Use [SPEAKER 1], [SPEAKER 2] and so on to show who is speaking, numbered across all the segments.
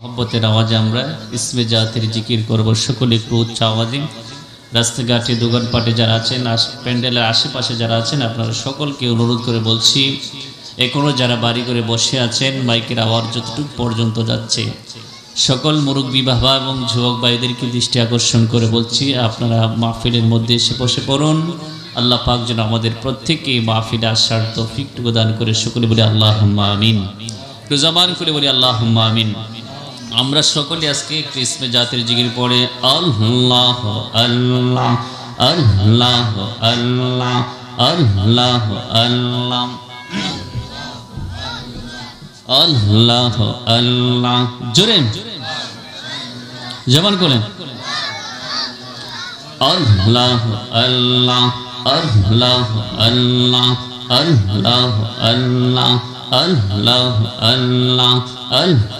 [SPEAKER 1] মহব্বতের আওয়াজে আমরা ইসমে জাতির জিকির করব। সকলে একটু উচ্চ আওয়াজে রাস্তাঘাটে, দোকানপাটে যারা আছেন প্যান্ডেলের আশেপাশে যারা আছেন, আপনারা সকলকে অনুরোধ করে বলছি এখনও যারা বাড়ি করে বসে আছেন, মাইকের আওয়াজ যতটুকু পর্যন্ত যাচ্ছে। সকল মুরব্বী বাবা এবং যুবক ভাইদেরকে দৃষ্টি আকর্ষণ করে বলছি, আপনারা মাহফিলের মধ্যে এসে বসে পড়ুন। আল্লাহ পাক যেন আমাদের প্রত্যেককে এই মাহফিলে আসার তৌফিকটুকু দান করে। সকলে বলি আল্লাহ আমিন। জবান করে বলি আল্লাহ আমিন। আমরা সকলে আজকে ক্রিসমে জাতির জিগির পড়ে আল্লাহ আল্লাহ আল্লাহ আল্লাহ আল্লাহ আল্লাহ আল্লাহ আল্লাহ জোরে জবান করেন আল্লাহ আল্লাহ আল্লাহ আল্লাহ আল্লাহ আল্লাহ আল্লাহ আল্লাহ আল্লাহ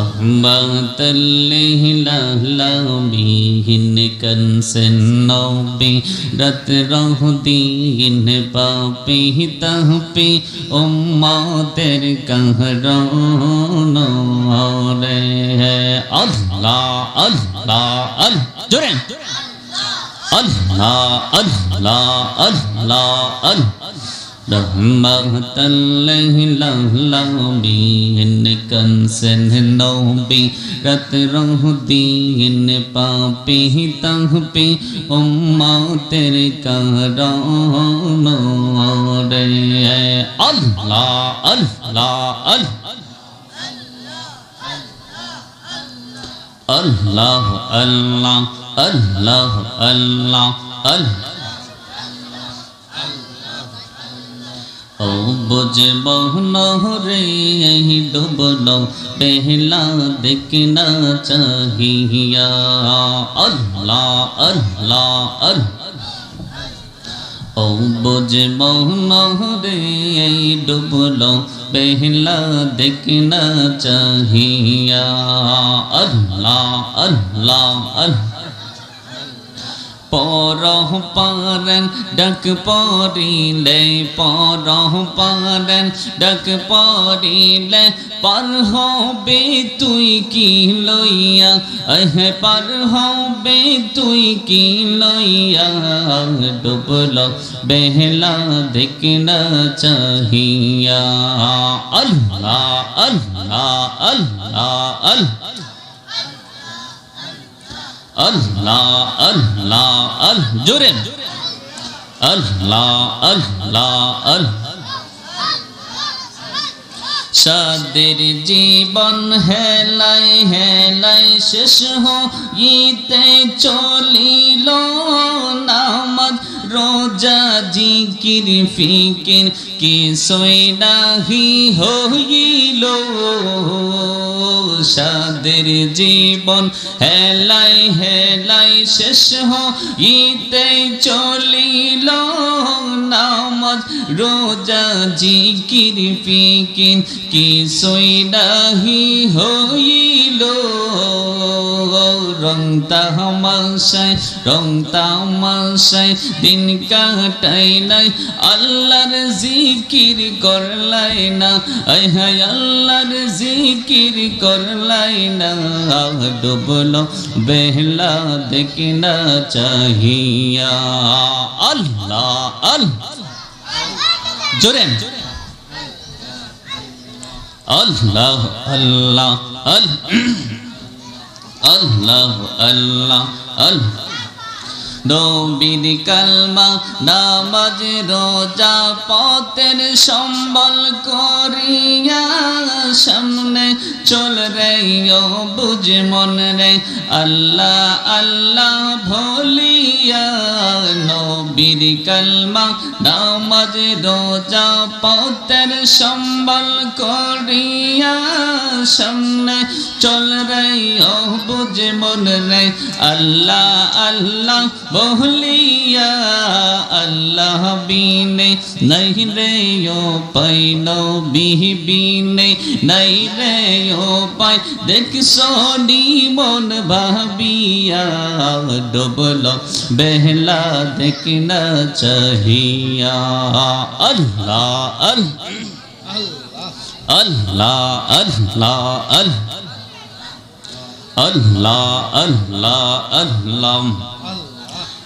[SPEAKER 1] صحبة الإله به كنس النوبي رت رہ دین پاپی تہپی اماتر کہرون اور ہے اللہ اللہ اللہ جرے اللہ اللہ اللہ اللہ رحمت اللہ لہلا بین کنسن نو بی رت رہ دین پاپی تہ پی امہ تیرے کران رے اللہ اللہ اللہ اللہ اللہ اللہ اللہ اللہ বুঝব নহরে ডুবল বেহলা দেখনা চাহিয়া। আল্লাহ আল্লাহ আল্লাহ। ও বুঝব নহরে ডুবল বেহলা দেখনা চাহিয়া। আল্লাহ আল্লাহ আল্লাহ। পরহ পারেন ডাক পরিলে পরহ পারেন ডাক পরিলে পার হবে তুই কি লইয়া আহ পার হবে তুই কি লইয়া ডুবল বেহলা দেখনা চাহিয়া আল্লাহ আল্লাহ আল্লাহ আল্লাহ আল্লাহ আল্লাহ আল জোরে আল্লাহ আল্লাহ আল সাদের জীবন হেলাই হেলাই শেষ হইতে চলিল। নামাজ, রোজা, জিকির, ফিকির কি সৈনাহি হইল। সাদের জীবন হেলাই হেলাই শেষ হইতে চলিল। নামাজ, রোজা, জিকির, ফিকির কি সৈনাহি হইল। রং তামাশায় রং তামাশায় দিন কাটাই নাই। আল্লাহর জিকির করলাই না। আল্লাহর জিকির করলাই না ডুবল বেহলা দেখনা চাহিয়া আল্লাহ আল্লাহ জোরে আল্লাহ আল্লাহ আল্লাহ আল্লাহ আল্লাহ নবীর কালমা, নামাজ, রোজা, পথের সম্বল করিয়া সামনে চল রে বুঝ মন রে। আল্লাহ আল্লাহ ভলিয়া নবীর কালমা, নামাজ, রোজা, পথের সম্বল করিয়া সামনে চল রে বুঝ মন রে। আল্লাহ আল্লাহ বহলিয়া আল্লাহ বিনে নাই রে ও পাই নবী বিনে নাই রে ও পাই দেখ সোনি মন ভাবিয়া ডুবল বেহলা দেখ না চাহিয়া আল্লাহ আল্লাহ আল্লাহ আল্লাহ আল্লাহ আল্লাহ আল্লাহ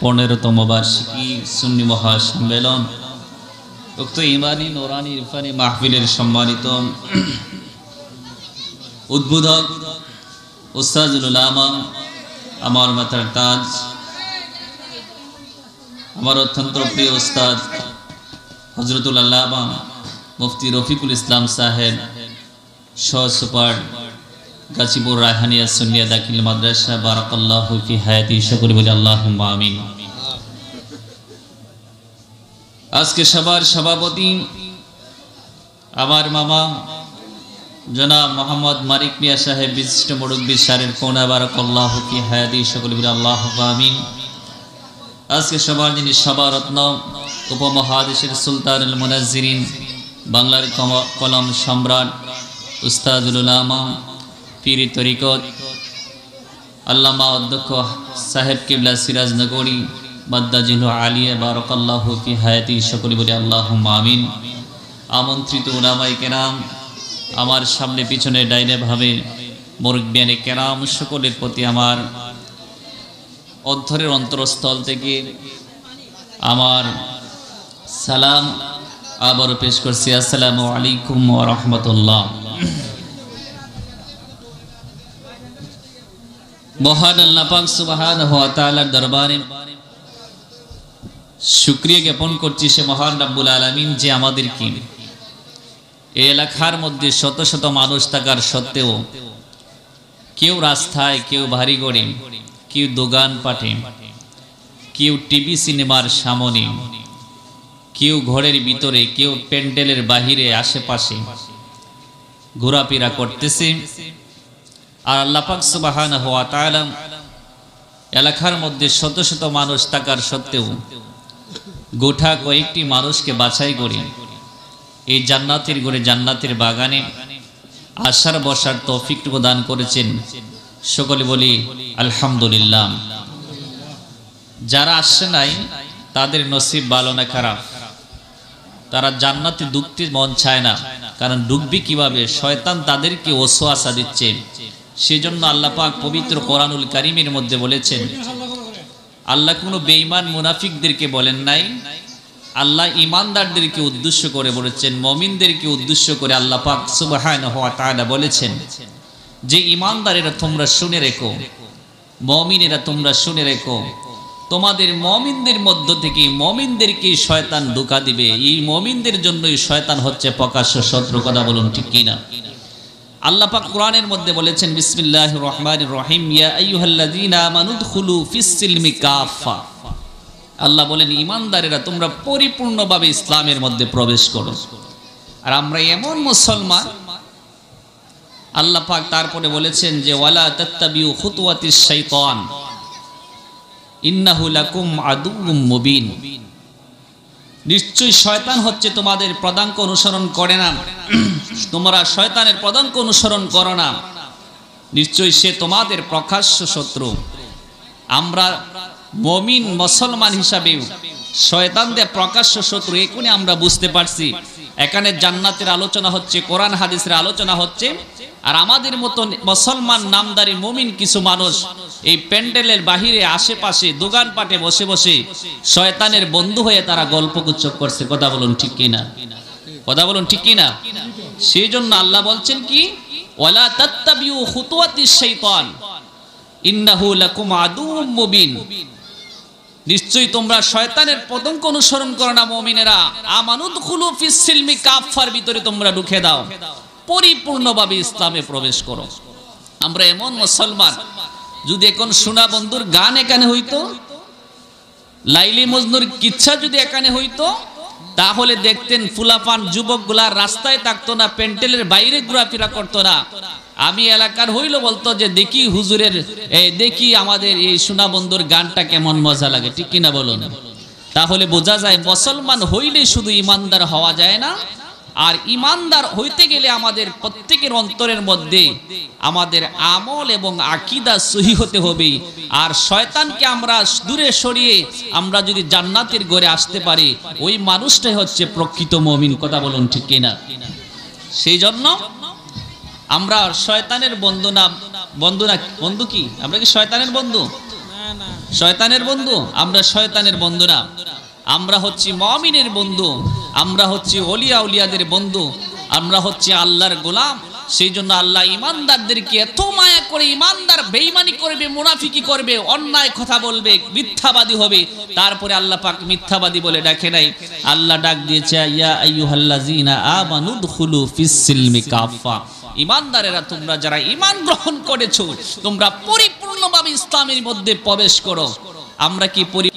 [SPEAKER 1] পনেরোতম বার্ষিকী সুন্নি মহাসম্মেলন। উক্ত ইমানি, নোরানি, ইরফানি মাহফিলের সম্মানিত উদ্বোধক উস্তাজুল উলামা, আমার মাথার তাজ, আমার অত্যন্ত প্রিয় উস্তাদ হজরতুল আল্লামা মুফতি রফিকুল ইসলাম সাহেব, সহ সুপার গাছিপুর রায়হানিয়া সুনিয়া দাখিল মাদ্রাসা, বারাকাল্লাহ ফি হায়াতি, সকলে বলি আল্লাহ আমিন। আজকে সবার সভাপতি আমার মামা, জনাব মোহাম্মদ মারিক মিয়া সাহেব, বিশিষ্ট মুরব্বী সারের কোনা বারাকাল্লাহ ফি হায়াতি, সকলে বলি আল্লাহ আমিন। আজকে সবার যিনি সভারত্ন, উপমহাদেশের সুলতানুল মুনাজ্জিরিন, বাংলার কলম সম্রাট, উস্তাদুল উলামা পীর তরিকত। আল্লামা অধ্যক্ষ সাহেব কিবলা সিরাজ নগরী মাদ্দাজিল আলিয়া, বারকাল্লাহ কি হায়াতি, সকলে বলে আল্লাহ আমিন। আমন্ত্রিত উলামাই কেরাম, আমার সামনে পিছনে ডাইনে ভাবে মুরব্বিয়ানে কেরাম, সকলের প্রতি আমার অধ্যরের অন্তরস্থল থেকে আমার সালাম আবারও পেশ করছি। আসসালামু আলাইকুম ওয়া মহান আল্লাহ পাক সুবহানাহু ওয়া তাআলার দরবারে শুকরিয়া জ্ঞাপন করছি সে মহান রাব্বুল আলামিন যে আমাদেরকে এই এলাকার মধ্যে শত শত মানুষ থাকার সত্ত্বেও কেউ রাস্তায়, কেউ ভারী গড়ে কেউ দোকান পাঠে কেউ টিভি সিনেমার সামনে, কেউ ঘরের ভিতরে, কেউ প্যান্ডেলের বাহিরে, আশেপাশে ঘোরাফেরা করতেছে। আর আল্লাপাক সুবাহান হওয়া তাআলা এলাকার মধ্যে শত শত মানুষ থাকার সত্ত্বেও গোটা কয়েকটি মানুষকে বাছাই করে এই জান্নাতের গড়ে জান্নাতের বাগানে আসার বসার তৌফিক দান করেছেন সকলে বলি আলহামদুলিল্লাহ। যারা আসছে নাই, তাদের নসিব ভালো না খারাপ। তারা জান্নাতে ডুবতে মন চায় না, কারণ ডুববি কীভাবে? শয়তান তাদেরকে ওসোয়াসা দিচ্ছে। সেজন্য আল্লাহ পাক পবিত্র কোরআনুল কারিমের মধ্যে বলেছেন, আল্লাহ কোনো বেঈমান মুনাফিকদেরকে বলেন নাই। আল্লাহ ইমানদারদেরকে উদ্দেশ্য করে বলেছেন, মমিনদেরকে উদ্দেশ্য করে আল্লাহ পাক সুবহানাহু ওয়া তাআলা বলেছেন যে ইমানদারেরা তোমরা শুনে রেখো, মমিনেরা তোমরা শুনে রেখো। তোমাদের মমিনদের মধ্য থেকে মমিনদেরকে শয়তান ধোকা দিবে। এই মমিনদের জন্যই শয়তান হচ্ছে প্রকাশ্য শত্রু কথা বলুন ঠিক কিনা? আল্লাহ পাক কোরআনের মধ্যে বলেছেন, বিসমিল্লাহির রহমান রহিম। আল্লাহ বলেন ইমানদারেরা তোমরা পরিপূর্ণভাবে ইসলামের মধ্যে প্রবেশ করো। আর আমরা এমন মুসলমান, আল্লাহ পাক তারপরে বলেছেন যে, ওয়ালা তাত্তাবিউ খুতুওয়াতিশ শাইতান ইন্নাহু লাকুম মুবিন। নিশ্চয়ই শয়তান হচ্ছে তোমাদের পদাঙ্ক অনুসরণ করে না। তোমরা শয়তানের পদাঙ্ক অনুসরণ করো না। নিশ্চয়ই সে তোমাদের প্রকাশ্য শত্রু। আমরা মমিন মুসলমান হিসাবে শয়তানদের প্রকাশ্য শত্রু এখনই আমরা বুঝতে পারছি। এখানে জান্নাতের আলোচনা হচ্ছে, কোরআন হাদিসের আলোচনা হচ্ছে। আর আমাদের মতো মুসলমান নামদারি মুমিন কিছু মানুষ এই প্যান্ডেলের বাহিরে, আশেপাশে, দোকানপাটে বসে বসে শয়তানের বন্ধু হয়ে তারা গল্প গুচ্ছক করছে। কথা বলুন ঠিক কিনা? কথা বলুন ঠিক কিনা? সেই জন্য আল্লাহ বলছেন কি? ওয়ালা তাত্তাবিউ খুতুওয়াতিশ শাইতান, ইন্নাহু লাকুম আদুউম মুবিন। নিশ্চয়ই তোমরা শয়তানের পতঙ্ক অনুসরণ করো না, মমিনেরা। আমানুদ খুলু ফিস সিলমি কাফার ভিতরে তোমরা ঢুকে দাও। পরিপূর্ণভাবে ইসলামে প্রবেশ করো। আমরা এমন মুসলমান, যদি এখন সোনা বন্ধুর গান এখানে হইতো, লাইলি মজনুর কিচ্ছা যদি এখানে হইতো তাহলে দেখতেন ফুলাফান যুবকগুলা রাস্তায় থাকতো না প্যান্টেলের বাইরে ঘোরাফেরা করতো না। আমি এলাকার হইল বলতো যে, দেখি হুজুরের দেখি আমাদের এই সোনা বন্ধুর গানটা কেমন মজা লাগে। ঠিক কিনা বলুন? তাহলে বোঝা যায়, মুসলমান হইলে শুধু ইমানদার হওয়া যায় না আর ইমানদার হইতে গেলে আমাদের প্রত্যেকের অন্তরের মধ্যে আমাদের আমল এবং আকিদা সহি হতে হবে। আর শয়তানকে আমরা দূরে সরিয়ে আমরা যদি জান্নাতের গড়ে আসতে পারি, ওই মানুষটাই হচ্ছে প্রকৃত মমিন, কথা বলুন ঠিক কিনা? সেই জন্য আমরা শয়তানের বন্ধু না বন্ধু না, বন্ধু কি? আমরা কি শয়তানের বন্ধু? শয়তানের বন্ধু? আমরা শয়তানের বন্ধু না। আমরা হচ্ছি মমিনের বন্ধু, আমরা হচ্ছি অলিয়া উলিয়াদের বন্ধু, আমরা হচ্ছে আল্লাহর গোলাম। সেই জন্য আল্লাহ ইমানদারদেরকে এত মায়া করে, ইমানদার বেইমানি করবে, মুনাফিকি করবে, অন্যায় কথা বলবে, মিথ্যাবাদী হবে। তারপরে আল্লাহ পাক মিথ্যাবাদী বলে ডাকে নাই। আল্লাহ ডাক দিয়েছে, ইয়া আইয়ুহাল্লাযিনা আমানু দুখুলু ফিস সিলমি কাফা ইমানদারেরা তোমরা যারা ইমান গ্রহণ করেছ, তোমরা পরিপূর্ণভাবে ইসলামের মধ্যে প্রবেশ করো। আমরা কি পরি